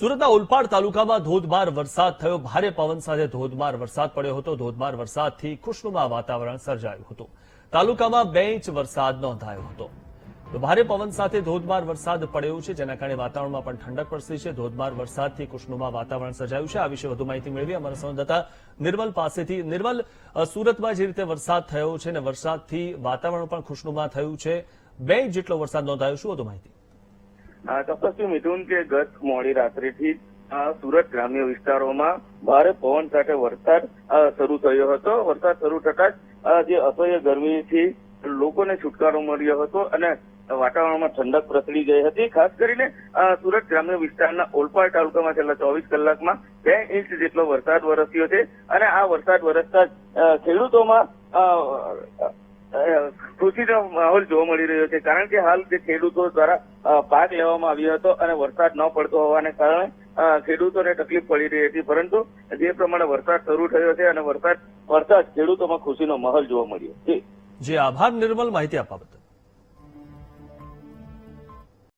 સુરતના ઓલપાડ તાલુકામાં ધોધમાર વરસાદ થયો. ભારે પવન સાથે ધોધમાર વરસાદ પડ્યો હતો. ધોધમાર વરસાદથી ખુશનુમા વાતાવરણ સર્જાયું હતું. તાલુકામાં બે ઇંચ વરસાદ નોંધાયો હતો. ભારે પવન સાથે ધોધમાર વરસાદ પડ્યો છે, જેના કારણે વાતાવરણમાં પણ ઠંડક પ્રસરી છે. ધોધમાર વરસાદથી ખુશનુમા વાતાવરણ સર્જાયું છે. આ વિશે વધુ માહિતી મેળવી અમારા સંવાદદાતા નિર્મલ પાસેથી. નિર્મલ સુરતમાં જે રીતે વરસાદ થયો છે અને વરસાદથી વાતાવરણ પણ ખુશનુમા થયું છે. બે ઇંચ જેટલો વરસાદ નોંધાયો, શું વધુ માહિતી? ચોક્કસથી મિથુન કે ગત મોડી રાત્રિથી સુરત ગ્રામ્ય વિસ્તારોમાં ભારે પવન સાથે વરસાદ શરૂ થયો હતો. વરસાદ શરૂ થતા જ અસહ્ય ગરમીથી લોકોને છુટકારો મળ્યો હતો અને વાતાવરણમાં ઠંડક પ્રસરી ગઈ હતી. ખાસ કરીને સુરત ગ્રામ્ય વિસ્તારના ઓલપાડ તાલુકામાં છેલ્લા ચોવીસ કલાકમાં બે ઇંચ જેટલો વરસાદ વરસ્યો છે અને આ વરસાદ વરસતા જ ખેડૂતોમાં ખુશીનો માહોલ જોવા મળી રહ્યો છે. કારણ કે હાલ જે ખેડૂતો દ્વારા પાક લેવામાં આવ્યો હતો અને વરસાદ ન પડતો હોવાને કારણે ખેડૂતોને તકલીફ પડી રહી હતી. પરંતુ જે પ્રમાણે વરસાદ શરૂ થયો છે અને વરસાદ જ ખેડૂતોમાં ખુશીનો માહોલ જોવા મળ્યો જે, આભાર નિર્મલ માહિતી આપવા બદલ.